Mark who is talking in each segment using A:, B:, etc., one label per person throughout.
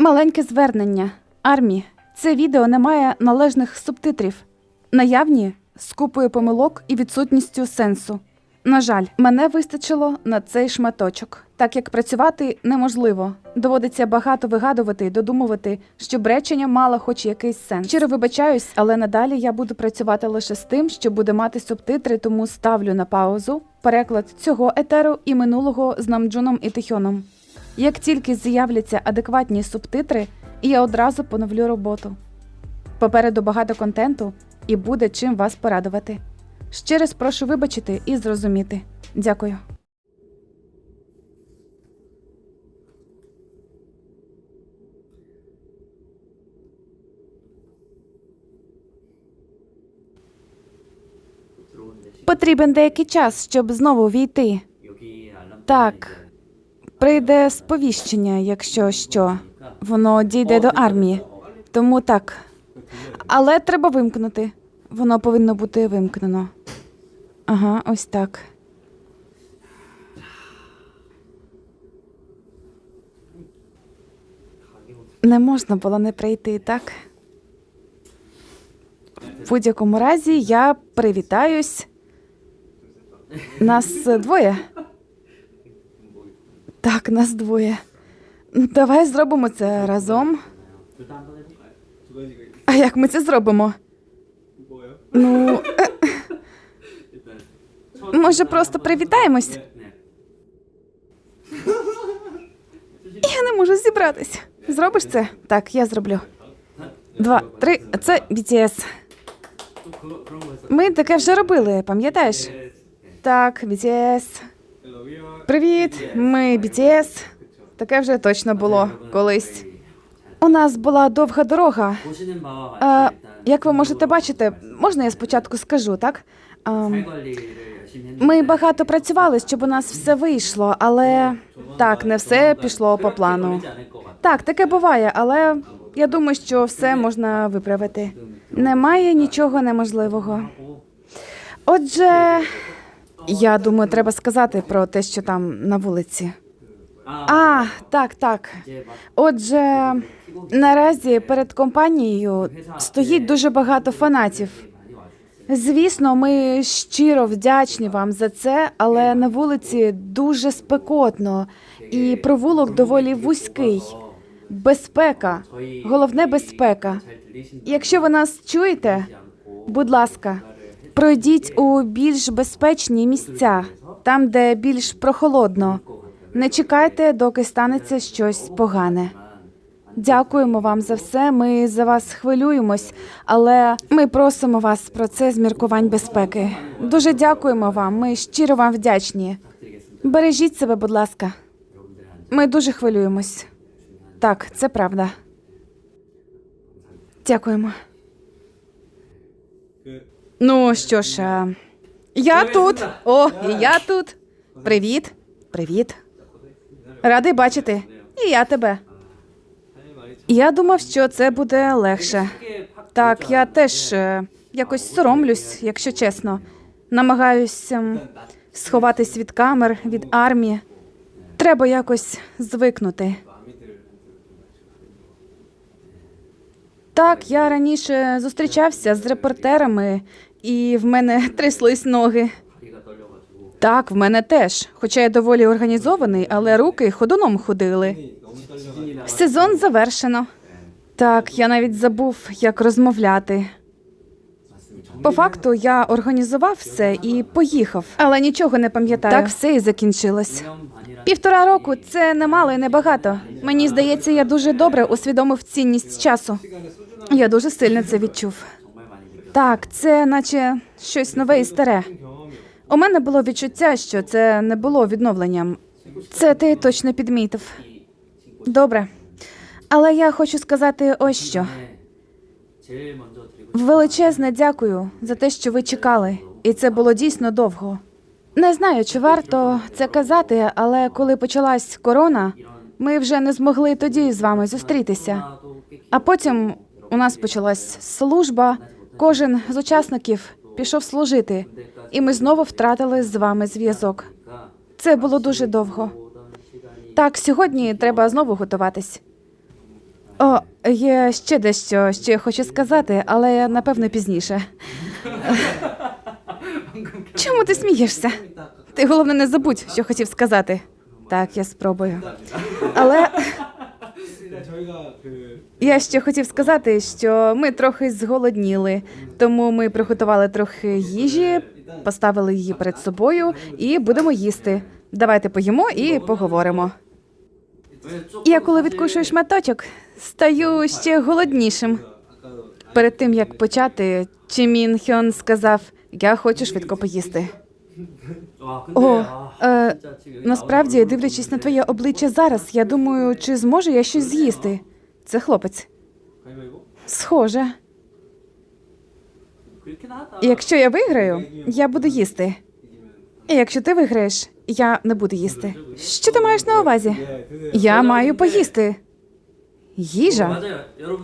A: Маленьке звернення. Армі. Це відео не має належних субтитрів. Наявні з купою помилок і відсутністю сенсу. На жаль, мене вистачило на цей шматочок, так як працювати неможливо. Доводиться багато вигадувати і додумувати, щоб речення мало хоч якийсь сенс. Щиро вибачаюсь, але надалі я буду працювати лише з тим, що буде мати субтитри, тому ставлю на паузу переклад цього етеру і минулого з Намджуном і Тихьоном. Як тільки з'являться адекватні субтитри, я одразу поновлю роботу. Попереду багато контенту і буде чим вас порадувати. Ще раз прошу вибачити і зрозуміти. Дякую. Потрібен деякий час, щоб знову війти. Так, прийде сповіщення, якщо що. Воно дійде до армії. Тому так. Але треба вимкнути. Воно повинно бути вимкнено. Ага, ось так. Не можна було не прийти, так? В будь-якому разі я привітаюсь. Нас двоє. Так, нас двоє. Ну, давай зробимо це разом. А як ми це зробимо? Ну, е, може, просто привітаємось? Я не можу зібратися. Зробиш це? Так, я зроблю. Два, три. Це BTS. Ми таке вже робили, пам'ятаєш? Так, BTS. Привіт, ми BTS. Таке вже точно було колись. У нас була довга дорога. Е, як ви можете бачити, можна я спочатку скажу, так?
B: Е,
A: ми багато працювали, щоб у нас все вийшло, але так, не все пішло по плану. Так, таке буває, але я думаю, що все можна виправити. Немає нічого неможливого. Отже. Я думаю, треба сказати про те, що там на вулиці. А, так, так. Отже, наразі перед компанією стоїть дуже багато фанатів. Звісно, ми щиро вдячні вам за це, але на вулиці дуже спекотно і провулок доволі вузький. Безпека, головне безпека. Якщо ви нас чуєте, будь ласка. Пройдіть у більш безпечні місця, там, де більш прохолодно. Не чекайте, доки станеться щось погане. Дякуємо вам за все. Ми за вас хвилюємось, але ми просимо вас про це з міркувань безпеки. Дуже дякуємо вам. Ми щиро вам вдячні. Бережіть себе, будь ласка. Ми дуже хвилюємось. Так, це правда. Дякуємо. Ну що ж, а, я тут. О, і я тут. Привіт. Привіт. Радий бачити. І я тебе. Я думав, що це буде легше. Так, я теж е, якось соромлюсь, якщо чесно. Намагаюся ем, сховатись від камер, від армії. Треба якось звикнути. Так, я раніше зустрічався з репортерами і в мене тряслись ноги. Так, в мене теж. Хоча я доволі організований, але руки ходуном ходили. Сезон завершено. Так, я навіть забув, як розмовляти. По факту я організував все і поїхав, але нічого не пам'ятаю. Так все і закінчилось. Півтора року це немало і небагато. Мені здається, я дуже добре усвідомив цінність часу. Я дуже сильно це відчув. Так, це наче щось нове і старе. У мене було відчуття, що це не було відновленням. Це ти точно підмітив. Добре. Але я хочу сказати ось що. Величезне дякую за те, що ви чекали, і це було дійсно довго. Не знаю, чи варто це казати, але коли почалась корона, ми вже не змогли тоді з вами зустрітися. А потім у нас почалась служба. Кожен з учасників пішов служити, і ми знову втратили з вами зв'язок. Це було дуже довго. Так, сьогодні треба знову готуватись. О, є ще дещо, що я хочу сказати, але напевне, пізніше. Чому ти смієшся? Ти головне не забудь, що хотів сказати. Так, я спробую. Але я ще хотів сказати, що ми трохи зголодніли, тому ми приготували трохи їжі, поставили її перед собою і будемо їсти. Давайте поїмо і поговоримо. Я коли відкушую шматочок, стаю ще голоднішим. Перед тим як почати, Чимін Хьон сказав: Я хочу швидко поїсти. О, е, насправді, дивлячись на твоє обличчя зараз, я думаю, чи зможу я щось з'їсти. Це хлопець. Схоже. Якщо я виграю, я буду їсти. І Якщо ти виграєш, я не буду їсти. Що ти маєш на увазі? Я маю поїсти. Їжа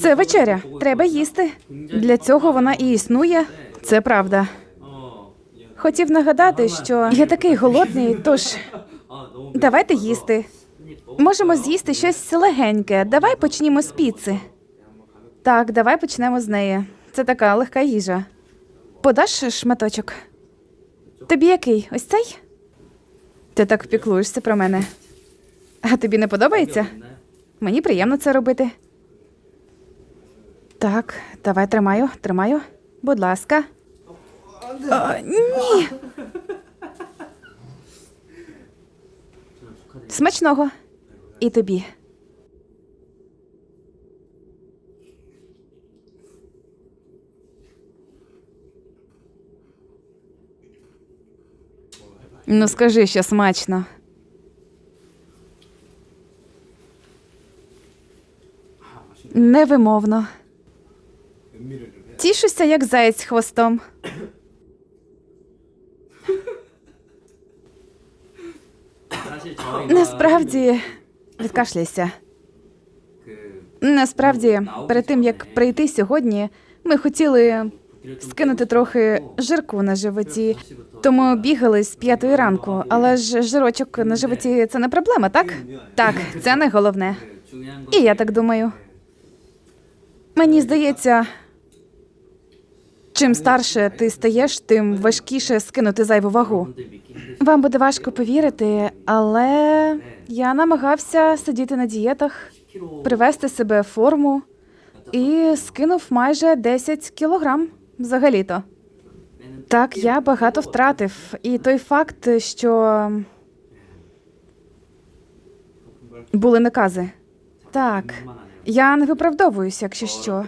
A: це вечеря. Треба їсти. Для цього вона і існує. Це правда. Хотів нагадати, що я такий голодний, тож давайте їсти. Можемо з'їсти щось легеньке. Давай почнімо з піци. Так, давай почнемо з неї. Це така легка їжа. Подаш шматочок? Тобі який? Ось цей? Ти так піклуєшся про мене. А тобі не подобається? Мені приємно це робити. Так, давай тримаю, тримаю. Будь ласка. 아, ні. Смачного. І тобі. Ну, скажи, що смачно. Невимовно. Тішуся, як заєць хвостом. Насправді, відкашляйся. Насправді, перед тим як прийти сьогодні, ми хотіли скинути трохи жирку на животі, тому бігали з п'ятої ранку. Але ж жирочок на животі це не проблема, так? Так, це не головне. І я так думаю. Мені здається, чим старше ти стаєш, тим важкіше скинути зайву вагу. Вам буде важко повірити, але я намагався сидіти на дієтах, привести себе в форму і скинув майже 10 кілограм взагалі-то. Так, я багато втратив. І той факт, що були накази. Так, я не виправдовуюсь, якщо що.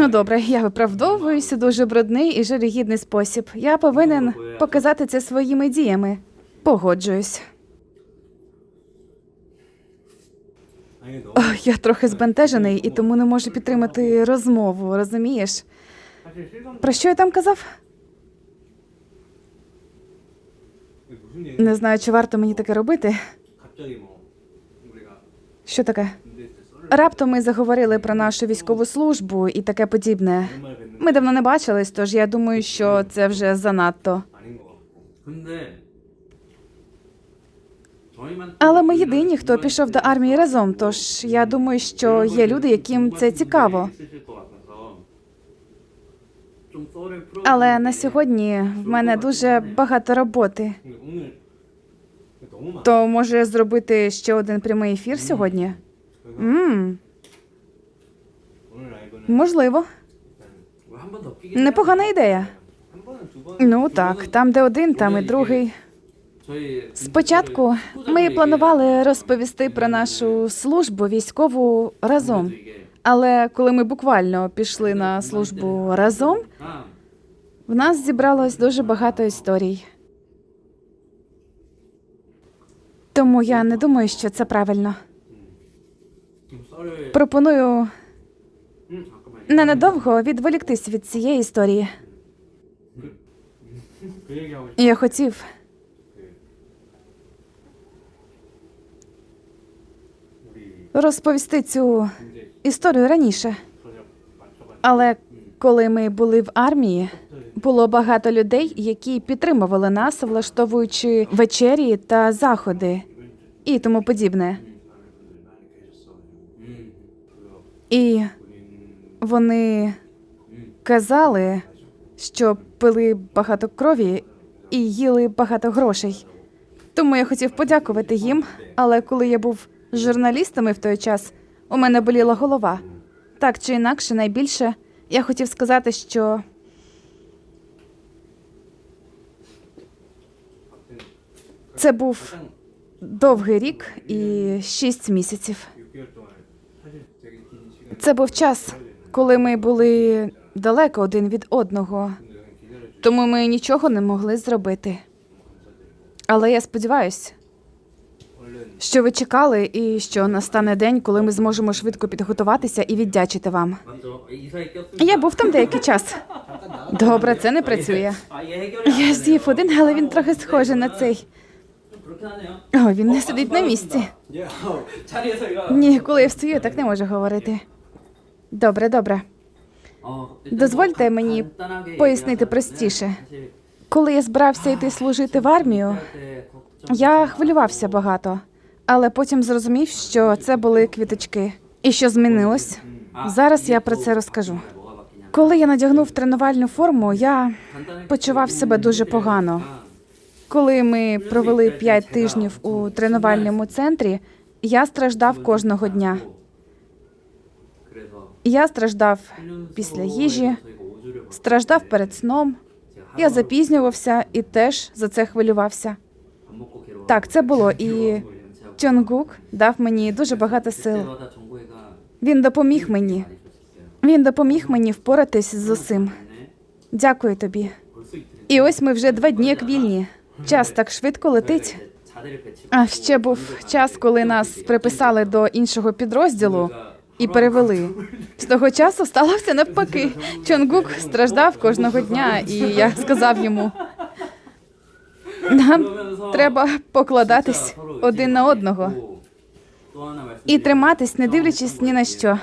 A: Ну добре, я виправдовуюся дуже брудний і жалюгідний спосіб. Я повинен показати це своїми діями. Погоджуюсь. Ох, я трохи збентежений і тому не можу підтримати розмову, розумієш? Про що я там казав? Не знаю, чи варто мені таке робити. Що таке? Раптом ми заговорили про нашу військову службу і таке подібне. Ми давно не бачились, тож я думаю, що це вже занадто. Але ми єдині, хто пішов до армії разом. Тож я думаю, що є люди, яким це цікаво. Але на сьогодні в мене дуже багато роботи. То може зробити ще один прямий ефір сьогодні
C: м
A: Можливо. Непогана ідея. Ну так, там, де один, там і другий. Спочатку ми планували розповісти про нашу службу військову разом. Але коли ми буквально пішли на службу разом, в нас зібралось дуже багато історій. Тому я не думаю, що це правильно. Пропоную ненадовго відволіктись від цієї історії. Я хотів. Розповісти цю історію раніше. Але коли ми були в армії, було багато людей, які підтримували нас, влаштовуючи вечері та заходи і тому подібне. І вони казали, що пили багато крові і їли багато грошей. Тому я хотів подякувати їм, але коли я був журналістами в той час, у мене боліла голова. Так чи інакше, найбільше я хотів сказати, що це був довгий рік і шість місяців. Це був час, коли ми були далеко один від одного, тому ми нічого не могли зробити. Але я сподіваюся, що ви чекали, і що настане день, коли ми зможемо швидко підготуватися і віддячити вам. Я був там деякий час. Добре, це не працює. Я з'їв один, але він трохи схожий на цей. О, він не сидить на місці. Ні, коли я встаю, так не можу говорити. Добре, добре. Дозвольте мені пояснити простіше. Коли я збирався йти служити в армію, я хвилювався багато, але потім зрозумів, що це були квіточки. І що змінилось? Зараз я про це розкажу. Коли я надягнув тренувальну форму, я почував себе дуже погано. Коли ми провели п'ять тижнів у тренувальному центрі, я страждав кожного дня. Я страждав після їжі, страждав перед сном. Я запізнювався і теж за це хвилювався. Так, це було і Тьонгук дав мені дуже багато сил. Він допоміг мені. Він допоміг мені впоратись з усім. Дякую тобі. І ось ми вже два дні як вільні. Час так швидко летить. А ще був час, коли нас приписали до іншого підрозділу і перевели. З того часу сталося навпаки. Чонгук страждав кожного дня, і я сказав йому: нам треба покладатись один на одного і триматись, не дивлячись ні на що.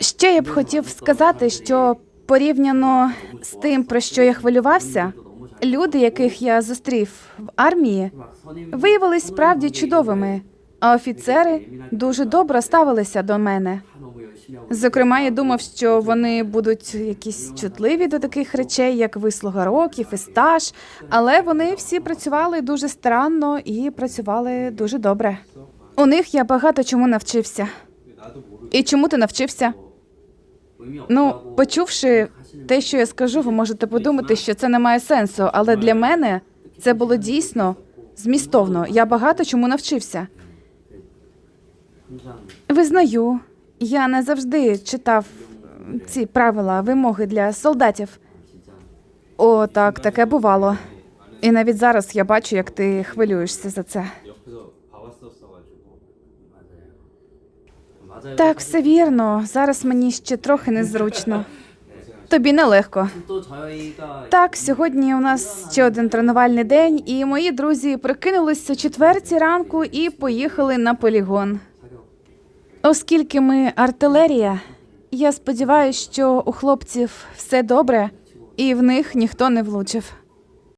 A: Ще я б хотів сказати, що порівняно з тим, про що я хвилювався, люди, яких я зустрів в армії, виявились справді чудовими. А офіцери дуже добре ставилися до мене. Зокрема, я думав, що вони будуть якісь чутливі до таких речей, як вислуга років і стаж, але вони всі працювали дуже странно і працювали дуже добре. У них я багато чому навчився. І чому ти навчився? Ну, почувши те, що я скажу, ви можете подумати, що це не має сенсу. Але для мене це було дійсно змістовно. Я багато чому навчився. Визнаю, я не завжди читав ці правила, вимоги для солдатів. О, так, таке бувало. І навіть зараз я бачу, як ти хвилюєшся за це. Так, все вірно. Зараз мені ще трохи незручно. Тобі нелегко. Так, сьогодні у нас ще один тренувальний день, і мої друзі прикинулися о четвертій ранку і поїхали на полігон. Оскільки ми артилерія, я сподіваюся, що у хлопців все добре і в них ніхто не влучив.